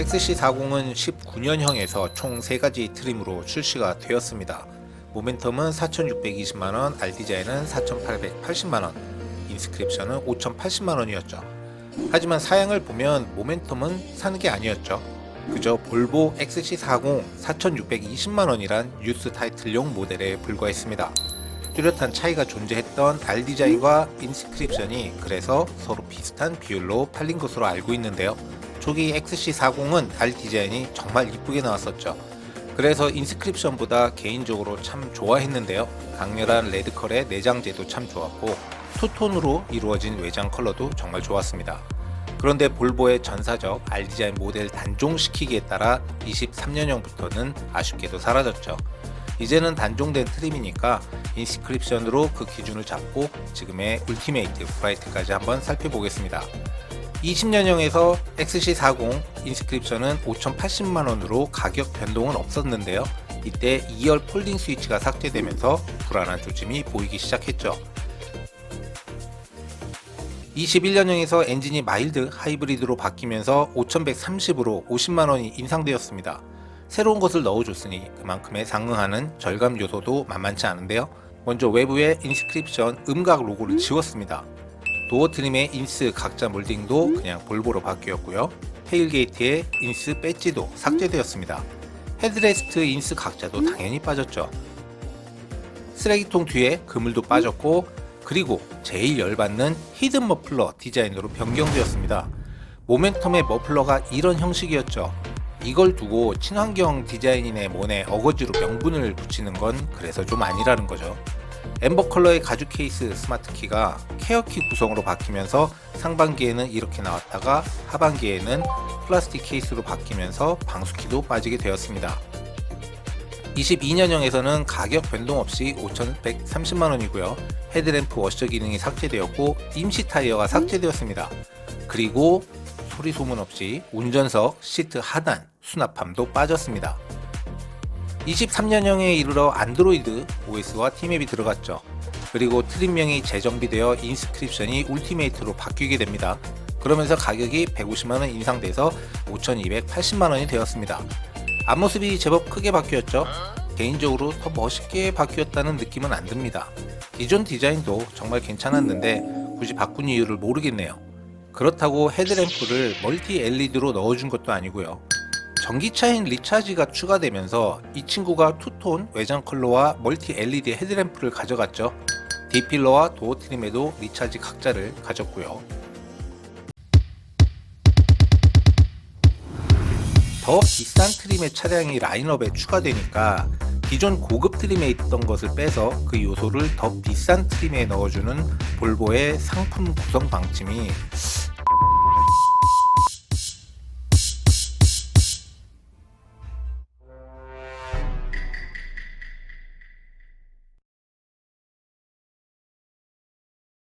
XC40은 19년형에서 총 3가지 트림으로 출시가 되었습니다. 모멘텀은 4,620만원, R디자인은 4,880만원, 인스크립션은 5,080만원이었죠. 하지만 사양을 보면 모멘텀은 사는 게 아니었죠. 그저 볼보 XC40 4,620만원이란 뉴스 타이틀용 모델에 불과했습니다. 뚜렷한 차이가 존재했던 R디자인과 인스크립션이 그래서 서로 비슷한 비율로 팔린 것으로 알고 있는데요. 초기 XC40은 R디자인이 정말 이쁘게 나왔었죠. 그래서 인스크립션보다 개인적으로 참 좋아했는데요. 강렬한 레드컬의 내장재도 참 좋았고 투톤으로 이루어진 외장 컬러도 정말 좋았습니다. 그런데 볼보의 전사적 R디자인 모델 단종시키기에 따라 23년형부터는 아쉽게도 사라졌죠. 이제는 단종된 트림이니까 인스크립션으로 그 기준을 잡고 지금의 울티메이트 브라이트까지 한번 살펴보겠습니다. 20년형에서 XC40 인스크립션은 5,080만원으로 가격 변동은 없었는데요. 이때 2열 폴딩 스위치가 삭제되면서 불안한 조짐이 보이기 시작했죠. 21년형에서 엔진이 마일드 하이브리드로 바뀌면서 5130으로 50만원이 인상되었습니다. 새로운 것을 넣어줬으니 그만큼의 상응하는 절감 요소도 만만치 않은데요. 먼저 외부에 인스크립션 음각 로고를 지웠습니다. 도어 트림의 인스 각자 몰딩도 그냥 볼보로 바뀌었고요. 테일게이트의 인스 배지도 삭제되었습니다. 헤드레스트 인스 각자도 당연히 빠졌죠. 쓰레기통 뒤에 그물도 빠졌고 그리고 제일 열받는 히든 머플러 디자인으로 변경되었습니다. 모멘텀의 머플러가 이런 형식이었죠. 이걸 두고 친환경 디자인인의 몸에 어거지로 명분을 붙이는 건 그래서 좀 아니라는 거죠. 엠버 컬러의 가죽 케이스 스마트 키가 케어키 구성으로 바뀌면서 상반기에는 이렇게 나왔다가 하반기에는 플라스틱 케이스로 바뀌면서 방수키도 빠지게 되었습니다. 22년형에서는 가격 변동 없이 5,130만원이고요. 헤드램프 워셔 기능이 삭제되었고 임시 타이어가 삭제되었습니다. 그리고 소리 소문 없이 운전석 시트 하단 수납함도 빠졌습니다. 23년형에 이르러 안드로이드 OS와 티맵이 들어갔죠. 그리고 트림명이 재정비되어 인스크립션이 울티메이트로 바뀌게 됩니다. 그러면서 가격이 150만원 인상돼서 5280만원이 되었습니다. 앞모습이 제법 크게 바뀌었죠. 개인적으로 더 멋있게 바뀌었다는 느낌은 안 듭니다. 기존 디자인도 정말 괜찮았는데 굳이 바꾼 이유를 모르겠네요. 그렇다고 헤드램프를 멀티 LED로 넣어준 것도 아니고요. 전기차인 리차지가 추가되면서 이 친구가 투톤 외장 컬러와 멀티 LED 헤드램프를 가져갔죠. 디필러와 도어 트림에도 리차지 각자를 가졌고요. 더 비싼 트림의 차량이 라인업에 추가되니까 기존 고급 트림에 있던 것을 빼서 그 요소를 더 비싼 트림에 넣어주는 볼보의 상품 구성 방침이